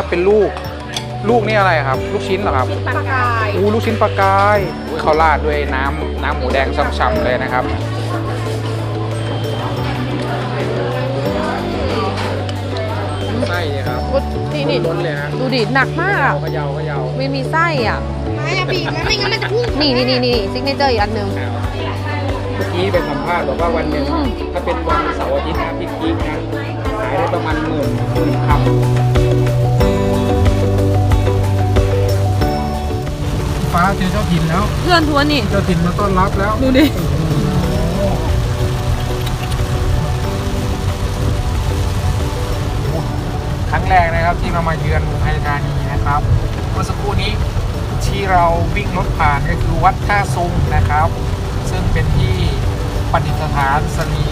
ครับ เป็นลูก ลูกนี่อะไรครับ ลูกชิ้นเหรอครับปลากาย อู้ลูกชิ้นปลากายอุ๊ยเขาราดด้วยน้ำน้ำหมูแดงช่ำๆเลยนะครับ ไส้เนี่ยครับนี่นี่ล้นเลยฮะดูดิหนักมากอะเขยาเขยาไม่มีไส้อะ ไม่อะบีบมันไม่งั้นมันจะพุ่งนี่นี่นี่นี่ซิกเนเจอร์อีกอันหนึ่ง เมื่อกี้ไปสัมภาษณ์บอกว่าวันหนึ่งอืม ถ้าเป็นวันเสาร์อาทิตย์นะพี่กิ๊กนะขายได้ประมาณหมื่นหมื่นคำ ฟ้าเจอเจ้าถิ่นแล้ว เพื่อนทวนนี่ เจ้าถิ่นมาต้อนรับแล้วดูดิ ครั้งแรกนะครับที่เรามาเยือนอุทัยธานีนะครับ เมื่อสักครู่นี้ที่เราวิ่งรถผ่านก็คือวัดท่าซุงนะครับ ซึ่งเป็นที่ประดิษฐานสรี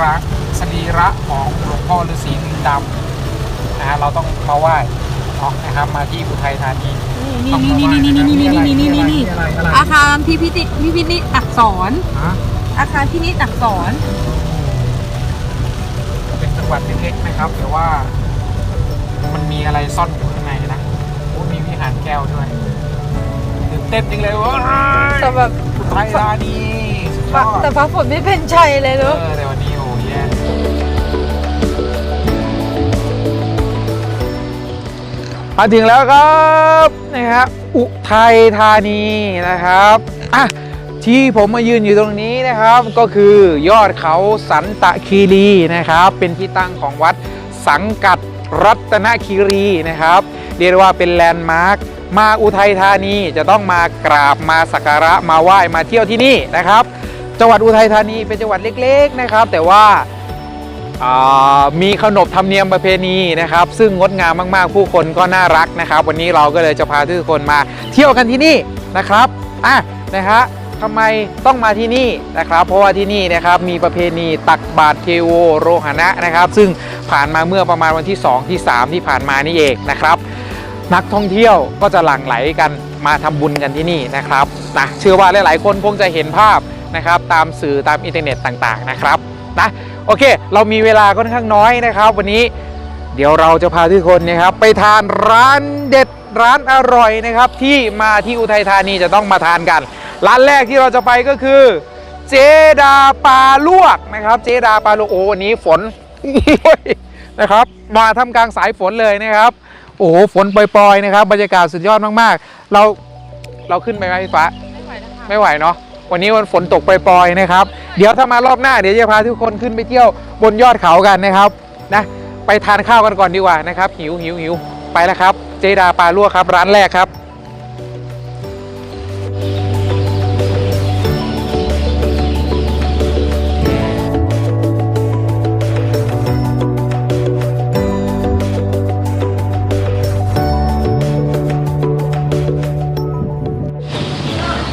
ระสรีระของหลวงพ่อฤาษีลิงดำนะฮะเราต้องมาไหว้เนาะนะครับ มาที่อุทัยธานีนี่นี่นี่นี่นี่นี่นี่นี่นี่นี่อะไรอะไรอาคารพิพิธพิพิธอักษรฮะอาคารพินิจอักษร เป็นจังหวัดเล็กๆนะครับแต่ว่า มันมีอะไรซ่อนอยู่ข้างในนะโอ้มีวิหารแก้วด้วยตื่นเต้นจริงเลยเว้ยแต่แบบอุทัยธานีสุดยอดแต่ฟ้าฝนไม่เป็นใจเลยเอเนอะ มาถึงแล้วครับนะครับอุทัยธานีนะครับอะที่ผมมายืนอยู่ตรงนี้นะครับก็คือยอดเขาสันตะคีรีนะครับ เป็นที่ตั้งของวัดสังกัดรัตนคีรีนะครับ เรียกว่าเป็นแลนด์มาร์คมาอุทัยธานีจะต้องมากราบมาสักการะมาไหว้มาเที่ยวที่นี่นะครับ จังหวัดอุทัยธานีเป็นจังหวัดเล็ก ๆนะครับ แต่ว่า มีขนบธรรมเนียมประเพณีนะครับ ซึ่งงดงามมากๆ ผู้คนก็น่ารักนะครับ วันนี้เราก็เลยจะพาทุกคนมาเที่ยวกันที่นี่นะครับอะนะฮะทำไมต้องมาที่นี่นะครับ เพราะว่าที่นี่นะครับมีประเพณีตักบาตรเทโวโรหณะนะครับ ซึ่งผ่านมาเมื่อประมาณวันที่ 2 ที่ 3 ที่ผ่านมานี่เองนะครับ นักท่องเที่ยวก็จะหลั่งไหลกันมาทำบุญกันที่นี่นะครับนะเชื่อว่าหลายๆ คนคงจะเห็นภาพนะครับ ตามสื่อตามอินเทอร์เน็ตต่างๆนะครับนะ โอเค เรามีเวลาค่อนข้างน้อยนะครับ วันนี้เดี๋ยวเราจะพาทุกคนนะครับ ไปทานร้านเด็ดร้านอร่อยนะครับ ที่มาที่อุทัยธานีจะต้องมาทานกัน ร้านแรกที่เราจะไปก็คือ เจดาปลาลวกนะครับ เจดาปลาลวกโอ้วันนี้ฝนนะครับ มาทำกลางสายฝนเลยนะครับ โอ้โหฝนปล่อยๆนะครับ บรรยากาศสุดยอดมากๆ เราเราขึ้นไปไหมพี่ฟ้าไม่ไหวเนาะ วันนี้วันฝนตกปล่อยๆนะครับ เดี๋ยวถ้ามารอบหน้าเดี๋ยวจะพาทุกคนขึ้นไปเที่ยวบนยอดเขากันนะครับนะไปทานข้าวกันก่อนดีกว่านะครับหิวหิวหิวไปแล้วครับ เจดาปลาลวกครับ ร้านแรกครับ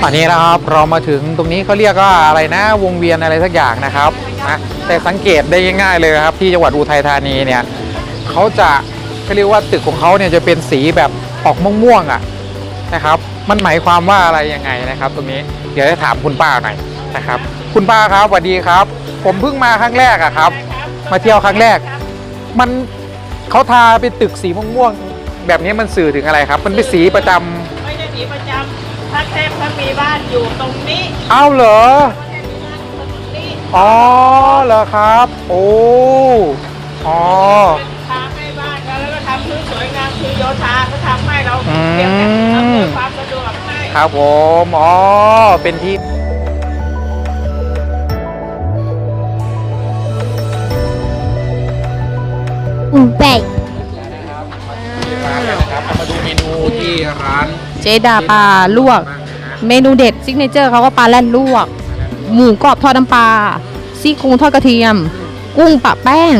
อนนี้นะครับเรามาถึงตรงนี้เขาเรียกว่าอะไรนะวงเวียนอะไรสักอย่างนะครับนะแต่สังเกตได้ง่ายๆเลยครับที่จังหวัดอุทัยธานีเนี่ยเขาจะเขาเรียกว่าตึกของเขาเนี่ยจะเป็นสีแบบออกม่วงๆอะนะครับมันหมายความว่าอะไรยังไงนะครับ ตรงนี้เดี๋ยวจะถามคุณป้าหน่อยนะครับ คุณป้าครับสวัสดีครับ ผมเพิ่งมาครั้งแรกอะครับ มาเที่ยวครั้งแรก มันเขาทาเป็นตึกสีม่วงๆแบบนี้มันสื่อถึงอะไรครับ มันเป็นสีประจำไม่ใช่สีประจำถ้าแทบถ้ามีบ้านอยู่ตรงนี้เอ้าเหรอก็จะมีบ้านตรงนี้อ๋อเหรอครับ โอ้อ๋อ ทาให้บ้านแล้วแล้วก็ทำพื้นสวยงามคือโยธาก็ทำให้เราอืมเพียงแต่อำนวยความสะดวกให้ครับผมอ๋อเป็นที่อืม เจดาปลาลวก เมนูเด็ดซิกเนเจอร์เขาก็ปลาแล่นลวก หมูกรอบทอดน้ำปลาซี่โครงทอดกระเทียม กุ้งปะแป้ง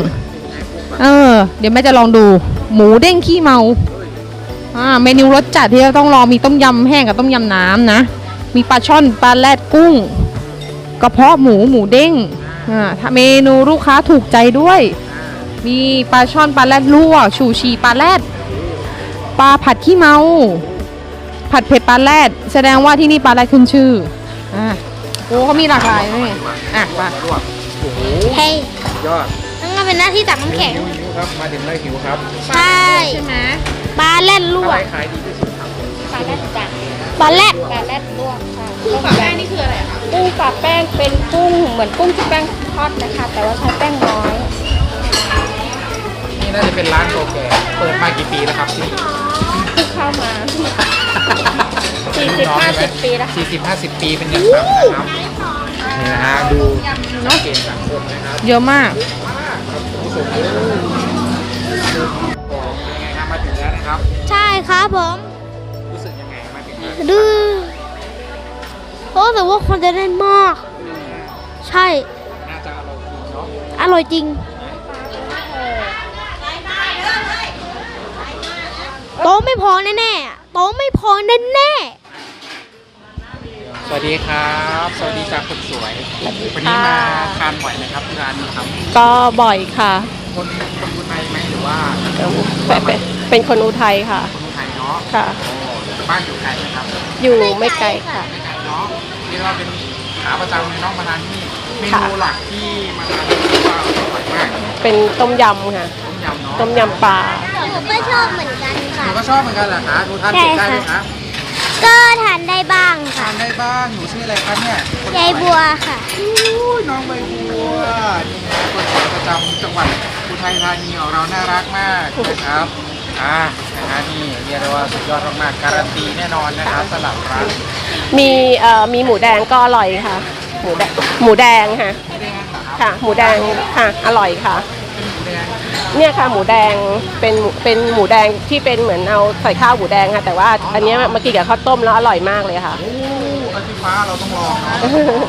เออ เดี๋ยวแม่จะลองดู หมูเด้งขี้เมาอ่าเมนูรสจัดที่เราต้องรองมีต้มยำแห้งกับต้มยำน้ำนะ มีปลาช่อนปลาแรดกุ้งกระเพาะหมูหมูเด้งอ่าถ้าเมนูลูกค้าถูกใจด้วย มีปลาช่อนปลาแรดลวกชูชีปลาแรดปลาผัดขี้เมา ผัดเผ็ดปลาแรดแสดงว่าที่นี่ปลาแรดขึ้นชื่ออ่าโอ้เขามีหลากหลายเลยอะมาลวกโอ้โหเฮ้ยยอดนั่นก็เป็นหน้าที่ตักน้ำแข็งหิวหิวครับ มาถึงแล้วหิวครับใช่ใช่ไหมปลาแล่นลอะวไรกขายดีที่สุดครับปลาแล่นปลาแรดปลาแล่นลวกค่ะกุ้งปลาแป้งนี่คืออะไรอะคะกุ้งปลาแป้งเป็นกุ้งเหมือนกุ้งที่แป้งทอดนะคะ แต่ว่าใช้แป้งน้อยนี่น่าจะเป็นร้านโกแก่เปิดมากี่ปีแล้วครับที่นี่เพิ่งเข้ามา สี่สิบห้าสิบปีแล้วสี่สิบห้าสิบปีเป็นอย่างต่ำนะครับนี่นะฮะดูเกณฑ์สังคมนะครับเยอะมากครับคุณผู้ชมดูของเป็นไงครับมาถึงแล้วนะครับ ใช่ครับผม รู้สึกยังไงมาถึงแล้วดื้อโอ้แต่ว่าคนจะได้มาก ใช่ น่าจะอร่อยจริงเนาะอร่อยจริงโต๊ะไม่พอแน่ๆ โต๊ะไม่พอแน่สวัสดีครับ สวัสดีจากคนสวยวันนี้มาทานบ่อยไหมครับที่ร้านนี้ครับก็บ่อยค่ะ คนคนคนไทยไหมหรือว่าเป็นเป็นเป็นคนอุทัยค่ะ คนไทยเนาะค่ะโอ้บ้านอยู่ไกลไหมครับอยู่ไม่ไกลค่ะไม่ไกลเนาะนี่เราเป็นขาประจำเลยเน้องมาทานที่นี่เมค่ะนูหลักที่มาทานที่ว่าอร่อยมากเป็นต้มยำค่ะต้ม ยำเนาะต้มยำปลาๆผมก็ชอบเหมือนกันหค่ะ นูก็ชอบเหมือนกันเหรอคะหนูทานเผ็ดได้ไหมคะก็ทานได้บ้างค่ะทานได้บ้างหนูชื่ออะไรคะเนี่ยคนสวยายบัวค่ะ อุ้ยน้องใบบัวนี่นะคนสวยประจำจังหวัดอุทัยธานีของเราน่ารักมากนะครับอ่านะฮะนี่เรียกได้ว่าสุดยอดมากๆการันตีแน่นอนนะครับสลับร้านมีเอ่อมีหมูแดงก็อร่อยค่ะ หมูแดงหมูแดงค่ะไม่ได้งานเหรอครับค่ะ หมูแดงค่ะ อร่อยค่ะ เป็นหมูแดงเนี่ยค่ะหมูแดงเป็นหมูเป็นหมูแดงที่เป็นเหมือนเอาใส่ข้าวหมูแดงค่ะ แต่ว่าอันเนี้ยมากินกับข้าวต้มแล้วอร่อยมากเลยค่ะ โอ้อาชีฟ้าเราต้องลองเนาะ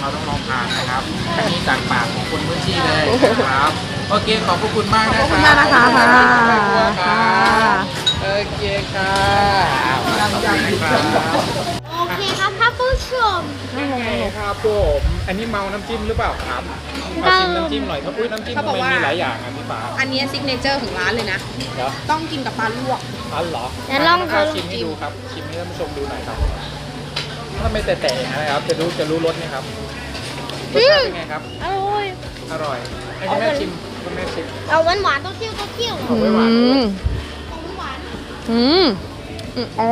เราต้องลองทานนะครับอันนี้จากปากของคนพื้นที่เลยนะครับโอเคขอบพระคุณมากนะครับขอบคุณมากนะคะขอบคุณมากค่ะครับโอเคค่ะขอบคุณครับโอเคครับท่าน ผู้ชมครับผมอันนี้เมาน้ำจิ้มหรือเปล่าครับเอาชิมน้ำจิ้มหน่อยครับอุ้ยน้ำจิ้มเขาทำบอกไมว่ามี มีหลายอย่างอะพี่ฟ้าอันนี้ซิกเนเจอร์ของร้านเลยนะ เดี๋ยวต้องกินกับปลาลวก อันเหรอเดี๋ยวลองะชิมให้ดูครับชิมให้ท่านผู้ชมดูหน่อยครับถ้าไม่แต่ๆนะครับ จะรู้จะรู้รสไหมครับรสชาติเป็นไงครับ อร่อย อร่อยให้คุณแม่ชิมคุณแม่ชิมเอาหวานหวานๆต้องเที่ยวต้องเที่ยวเอาไว้หวานอืมหวานอืมอืมอ๋อ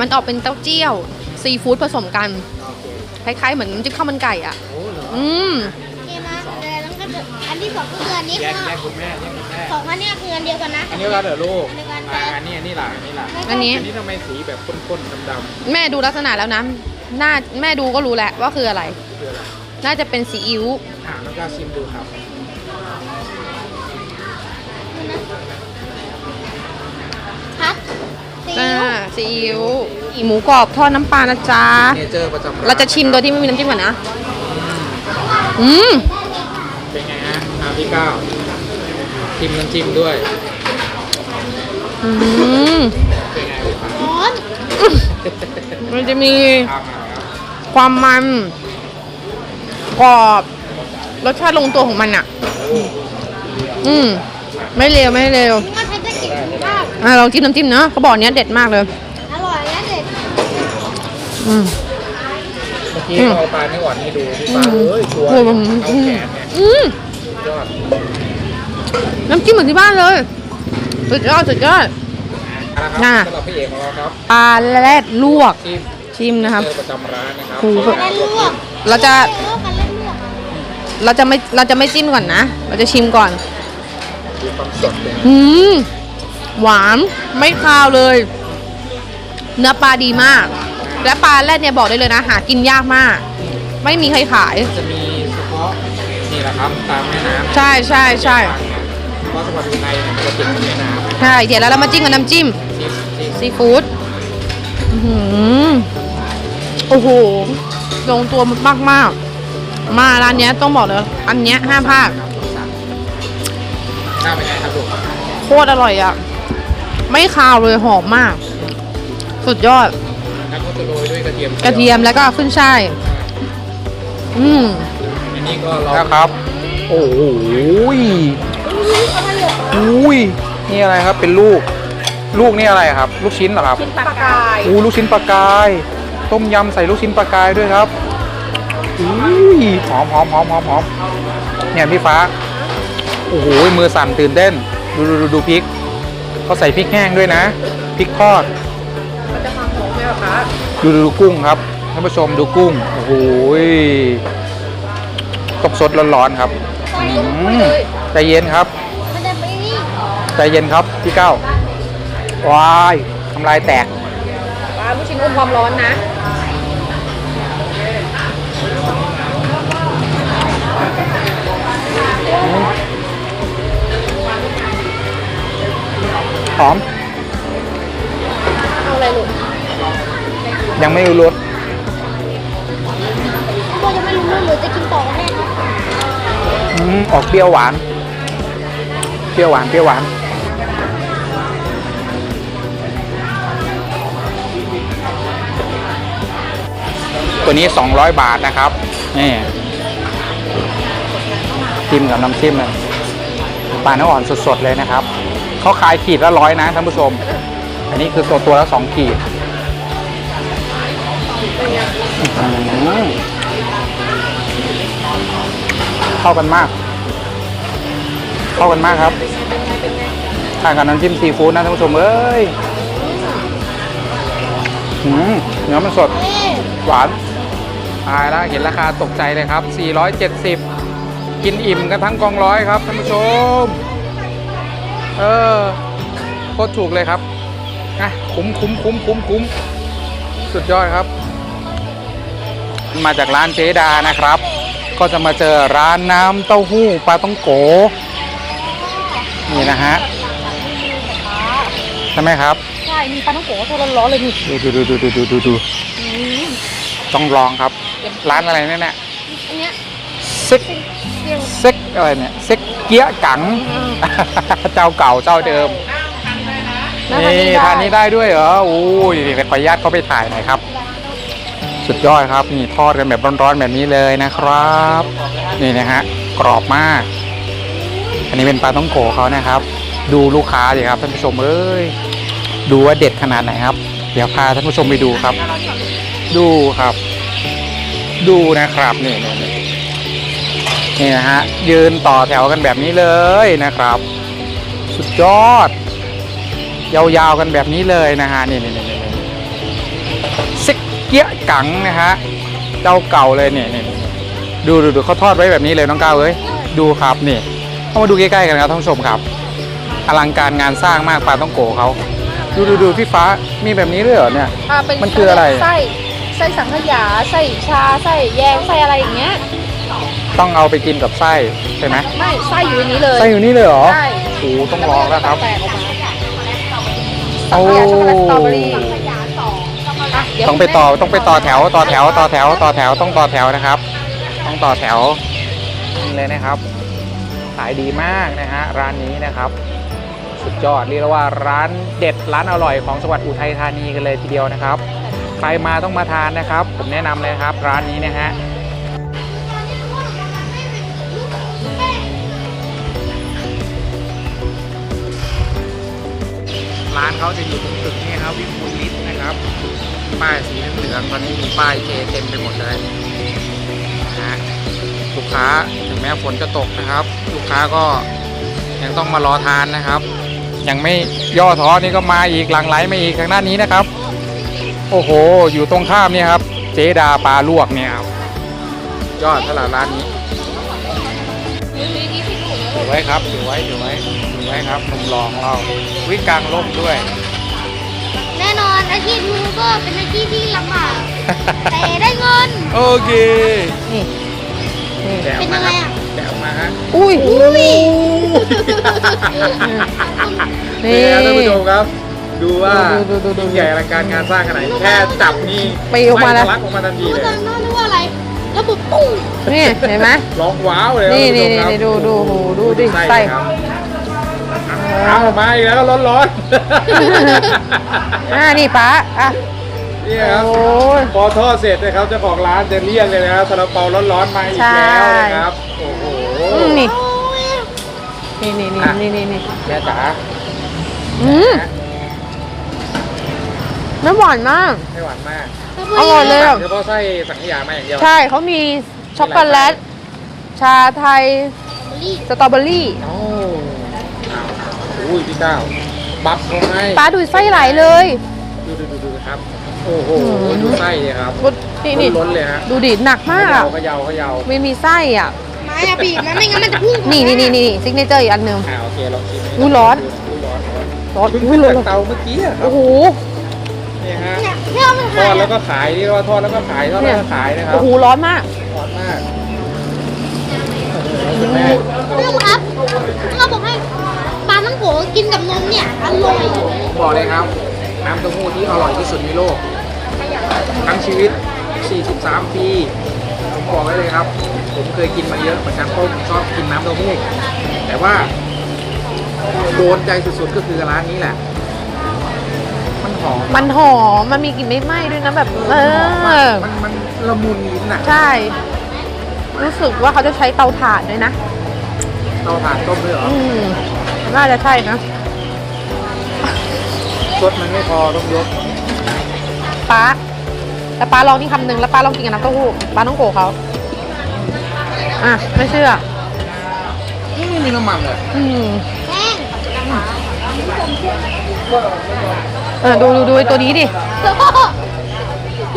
มันออกเป็นเต้าเจี้ยว ซีฟู้ดผสมกันโอเคคล้ายๆ เหมือนน้ำจิ้มข้าวมันไก่อะโอ้เหรออืมโอเคนะเดี๋ยวแล้วก็เดี๋ยวอันที่สองก็คืออันนี้แยคืกอแยกคุณแม่แยกคุณแม่สองอันเนี้ยคืออันเดียวกันนะอันนี้ก็เหรอลูกอันเดียวกันอ่าอันนี้อันนี้ล่ะอันนี้ล่ะอันนี้ อันนี้ทำไมสีแบบข้นๆดำแม่ดูลักษณะแล้วนะหน้าแม่ดูก็รู้แหละว่าคืออะไร ๆคืออะไรน่าจะเป็นซีอิ๊ว อ่าน้องก้าวชิมดูครับครั บซีอ่าอิ๊วซีอิ๊วอีหมูกรอบทอดน้ำปลานะจ๊ะ เนเจอร์ประจำนเราจะชิมโดยที่ไม่มีน้ำจิ้มก่อนนะ อืม เป็นไงฮะอ่าพี่ก้าวชิมน้ำจิ้มด้วย อืมเป็นไงพี่ฟ้าร้อนมันจะมีทำมาแล้วความมันกรอบ รสชาติลงตัวของมันอะอืม ไม่เลวไม่เลวนี่มันใช้ อะลองจิ้มน้ำจิ้มเนาะเขาบอกอันเนี้ยเด็ดมากเลยอร่อยและเด็ดอืม เมื่อกี้เราเอาปลาไม่หวานให้ดูพี่ฟ้าอืมเอ้ยตัวโอ้โหเอาแขนเนี่ยอืมสุดยอดน้ำจิ้มเหมือนที่บ้านเลยสุดยอดสุดยอดนะคน่ะรับสำหรับพี่เอกของเราครับปลาแรดลวกที่ชิมนะครับ เจอประจำร้านนะครับโอ้โหเล่นลวกเราจะเล่นลวกกันเล่นลวกเราจะไม่เราจะไม่จิ้มก่อนนะ เราจะชิมก่อนมีความสดเลยอืม หวานไม่คาวเลย เนื้อปลาดีมาก และปลาแรดเนี่ยบอกได้เลยนะหากินยากมาก ไม่มีใครขาย จะมีเฉพาะนี่แหละครับตามแม่น้ำใช่ใช่ใช่เฉพาะจังหวัดอุทัยเนี่ยมันจะติดกับแม่น้ำใช่เดี๋ยวแล้วเรามาจิ้มกับน้ำจิ้มที่ที่ซีฟู้ดอื้อหือโอ้โหลงตัวมากมากๆมาร้านเนี้ยต้องบอกเลยอันเนี้ยห้ามพลาดหน้าเป็นไงครับลูกโคตรอร่อยอะ ไม่คาวเลยหอมมาก สุดยอด แล้วก็จะโรยด้วยกระเทียมกระเทียมแล้วก็ขึ้นช่ายอืมอันนี้ก็เรานะครับ โอ้โหยอุ้ยนี่อะไรครับเป็นลูก ลูกนี่อะไรครับ ลูกชิ้นเหรอครับ ชิ้นปลากาย อู้ลูกชิ้นปลากาย ต้มยำใส่ลูกชิ้นปลากายด้วยครับอุ้ยหอมหอมหอมหอมหอมเนี่ยพี่ฟ้า โอ้โหมือสั่นตื่นเต้น ดูดูดูดูพริก เขาใส่พริกแห้งด้วยนะพริกทอดมันจะความหอมไหมคะดูดูดูกุ้งครับท่านผู้ชมดูกุ้งโอ้โหยต้มสดร้อนๆครับอืมใจเย็นครับมันจะไปนี่ใจเย็นครับพี่เก้าว้ายทำลายแตกปลาลูกชิ้นอมความร้อนนะ หอม เอาอะไรลูกยังไม่รู้รสพ่อจะไม่รู้เรื่องหรือจะกินต่อกันแน่อืมออกเปรี้ยวหวาน เปรี้ยวหวาน เปรี้ยวหวาน ตัวนี้ 200 บาทนะครับ นี่จิ้มกับน้ำจิ้มเลยปลาเนื้ออ่อนสดๆเลยนะครับ เขาขายขีดละร้อยนะท่านผู้ชม อันนี้คือตัวตัวละสองขีดเข้ากันมาก เข้ากันมากครับทานกับน้ำจิ้มซีฟู้ดนะท่านผู้ชมเอ้ยเนื้อมันสด หวานตายแล้วเห็นราคาตกใจเลยครับ 470 กินอิ่มกันทั้งกองร้อยครับท่านผู้ชม เออโคตรถูกเลยครับนะคุ้มคุ้มคุ้มคุ้มคุ้มสุดยอดครับ มาจากร้านเจดานะครับ ก็จะมาเจอร้านน้ำเต้าหู้ปลาต้องโก นี่นะฮะใช่ไหมครับ ใช่ มีปลาต้องโกตัวร้อนๆเลยนี่ดูดูดูดูดูดูดูต้องลองครับ ร้านอะไรเนี่ยเนี่ยเซ็กเซ็ก อะไรเนี่ยซิกเกียกัง เจ้าเก่าเจ้าเดิม นี่ทานนี้ได้ด้วยเหรอโอ้ยเดี๋ยวขออนุญาตเข้าไปถ่ายหน่อยครับ สุดยอดครับ นี่ทอดกันแบบร้อนๆแบบนี้เลยนะครับ นี่นะฮะกรอบมาก อันนี้เป็นปลาต้องโกะเขานะครับ ดูลูกค้าดิครับท่านผู้ชมเอ้ยดูว่าเด็ดขนาดไหนครับ เดี๋ยวพาท่านผู้ชมไปดูครับ ดูครับ ดูนะครับนี่นี่ นี่นี่นะฮะ ยืนต่อแถวกันแบบนี้เลยนะครับ สุดยอด ยาวๆกันแบบนี้เลยนะฮะ นี่นี่นี่นี่ซิกเกียกังนะฮะ เจ้าเก่าเลยเนี่ยนี่ดูดูดูเขาทอดไว้แบบนี้เลยน้องก้าวเอ้ย ดูครับนี่เข้ามาดูใกล้ๆกันครับท่านผู้ชมครับ อลังการงานสร้างมากปลาต้องโกเขา ดูดูดูพี่ฟ้ามีแบบนี้ด้วยเหรอเนี่ย อ่าเป็นมันคืออะไร ไส้ไส้สังขยาไส้ชาไส้แยงไส้อะไรอย่างเงี้ย ต้องเอาไปกินกับไส้ใช่ไหมไม่ไส้อยู่ในนี้เลยไส้อยู่นี่เลยเหรอใช่โอ้โหต้องลองแล้วครับแตกออกมาโอ้สังขยาช็อกโกแลตสตรอเบอรี่ะเดี๋ยวต้องไปต่อต้องไปต่อแถวต่อแถวต่อแถวต่อแถวต้องต่อแถวนะครับ ต้องต่อแถวนี่เลยนะครับ ขายดีมากนะฮะร้านนี้นะครับ สุดยอดเรียกได้ว่าร้านเด็ดร้านอร่อยของจังหวัดอุทัยธานีกันเลยทีเดียวนะครับ ใครมาต้องมาทานนะครับ ผมแนะนำเลยครับ ร้านนี้นะฮะ เขาจะอยู่ตรงตึกนี้ครับวิมูลลิสนะครับ ป้ายสีเหลืองตอนนี้มีป้ายเจเต็มไปหมดเลยนะลูกค้าถึงแม้ฝนจะตกนะครับ ลูกค้าก็ยังต้องมารอทานนะครับยังไม่ย่อท้อนี่ก็มาอีกหลังไหลมาอีกทางด้านนี้นะครับ โอ้โห อยู่ตรงข้ามเนี่ยครับ เจดาปลาลวกเนี่ยครับยอดตลาดร้านนี้ ไว้ครับถือไว้ถือไว้ถือไว้ครับหนุ่มรองเราวิกลางร่มด้วย แน่นอนอาชีพยูทูบเบอร์เป็นอาชีพที่ลำบากแต่ได้เงิน โอเคนี่แกะออกมาครับแกะออกมาฮะอุ้ยอุ้ยนี่นี่ครับท่านผู้ชมครับ ดูว่าดูดูดูดูยิ่งใหญ่อลังการงานสร้างขนาดไหนแค่จับนี่ปีออกมาแล้วไทะลักออกมาทันทีรู้เลยจักน้องนึกว่าอะไร ระบบปุ้งนี่เห็นไหมร้องว้าวเลยนี่ท่าผู้ชมครับนี่ดูดูดูดูดิไส้ไส้ครับเอามาอีกแล้วร้อนอ่านี่ป้าอะๆนี่ครับโอ้ยพอทอดเสร็จนะครับเจ้าของร้านจะเรียกเลยนะครับซาลาเปาร้อนๆมาอีกแล้วนะครับโอ้โหอืมนี่โอ้ยนี่นี่นี่อะนี่นี่นี่แม่จ๋าอืมน้ำหวานมากไม่หวานมาก อร่อยเลยอะเฉพาะไส้สังขยามาอย่างเดียวใช่เขามีช็อกโกแลต ชาไทยรีบสตรอเบอรี่โอ้เอาอุ้ยพี่ก้าวบับเขาให้ป้าดูไส้ไหลเลย ดูดูดูดูครับ โอ้โหดูไส้เนี่ยครับนี่นี่ล้นๆเลยฮะดูดิหนักมากเขอะยาเขยาเขยาไม่มีไส้อะ ไม้อะบีบนะไม่งั้นมันจะพุ่งนี่นี่นี่นี่ซิกเนเจอร์อีกอันหนึ่งอ่าโอเคลองชิมอุ๊ยร้อนอุ๊ยร้อนร้อนร้อนเพิ่งอุ้ยขึ้นร้อนจากเตาเมื่อกี้อะครัโอ้บโหเนี่ยฮะ เนี่ยเที่ยวมันทหาอยดแล้วก็ขายเรียกว่าทอดแล้วก็ขายทอดแล้วก็ขายนะครับโอ้โหร้อนมากร้อนมากโอ้โหคุณแม่เรื่องครับเราบอกให้ปลาทั้งโขกินกับนมเนี่ยอร่อยบอกเลยครับ น้ำเต้าหู้ที่อร่อยที่สุดในโลก ทั้งชีวิต 43 ปีผมบอกไว้เลยครับ ผมเคยกินมาเยอะเหมือนกันเพราะผมชอบกินน้ำเต้าหู้แต่ว่าโดนใจสุดๆก็คือร้านนี้แหละ มันหอมมันหอมมันมีกลิ่นไม่ไหม้ด้วยนะแบบเออ มันมันละมุนลิ้นอะใช่ รู้สึกว่าเขาจะใช้เตาถ่านด้วยนะ เตาถ่านต้มด้วยเหรออืมน่าจะใช่นะรสมันไม่พอต้องยกป้าแต่ป้าลองที่คำหนึ่งแล้วป้าลองกินกับน้ำเต้าหู้ป้าต้องโกะเขาอะไม่เชื่อไม่มีน้ำมันเลยอืม แห้ง เออดูดูดูไอ้ตัวนี้ดิแล้วก็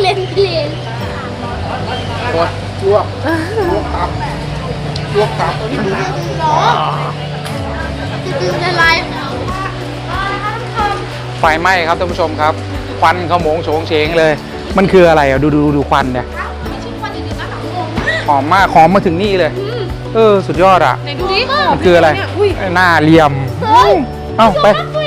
เลนเลนโคตรลวกลวกตับลวกตับหรอตื่นละลายไฟไหม้ครับท่านผู้ชมครับควันขโมงโฉงเฉงเลย มันคืออะไรอะดูดูดูควันเนี่ยหอมมากหอมมาถึงนี่เลย เออ สุดยอดอะไหนดูดิมันคืออะไรเนี่ยอุ้ยหน้าเหลี่ยมเฮ้ยเอ้าไปดู